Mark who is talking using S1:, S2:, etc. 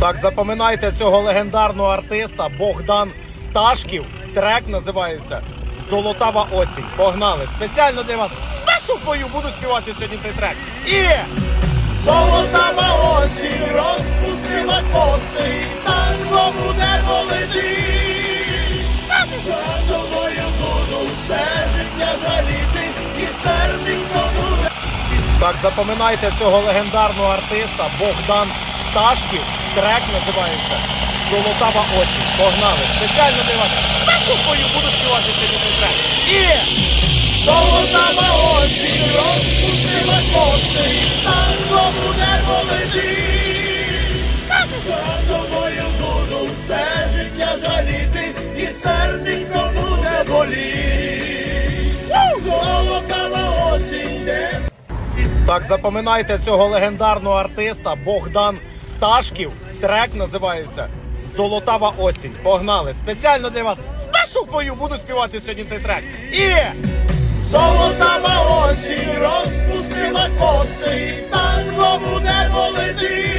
S1: Так, запам'ятайте цього легендарного артиста Богдан Сташків. Трек називається Золотава осінь. Погнали! Спеціально для вас спешу бою буду співати сьогодні цей трек. І Золотава осінь розпустила коси, танго буде полети. За тобою буду все життя жаліти, і серденько буде. Так, запам'ятайте цього легендарного артиста Богдан Сташків. Трек називається Золотава осінь. Погнали! Спеціально для вас спешу бою буду співати сьогодні трек. І Золотава осінь розпустила коси, танго буде полети. За тобою буду все життя жаліти, і серденько буде боліти. Золотава осінь. так, запам'ятайте цього легендарного артиста Богдан Сташків. Трек називається Золотава осінь. Погнали! Спеціально для вас спешл пою буду співати сьогодні цей трек. І золотава осінь розпустила коси, і так буде полетіти.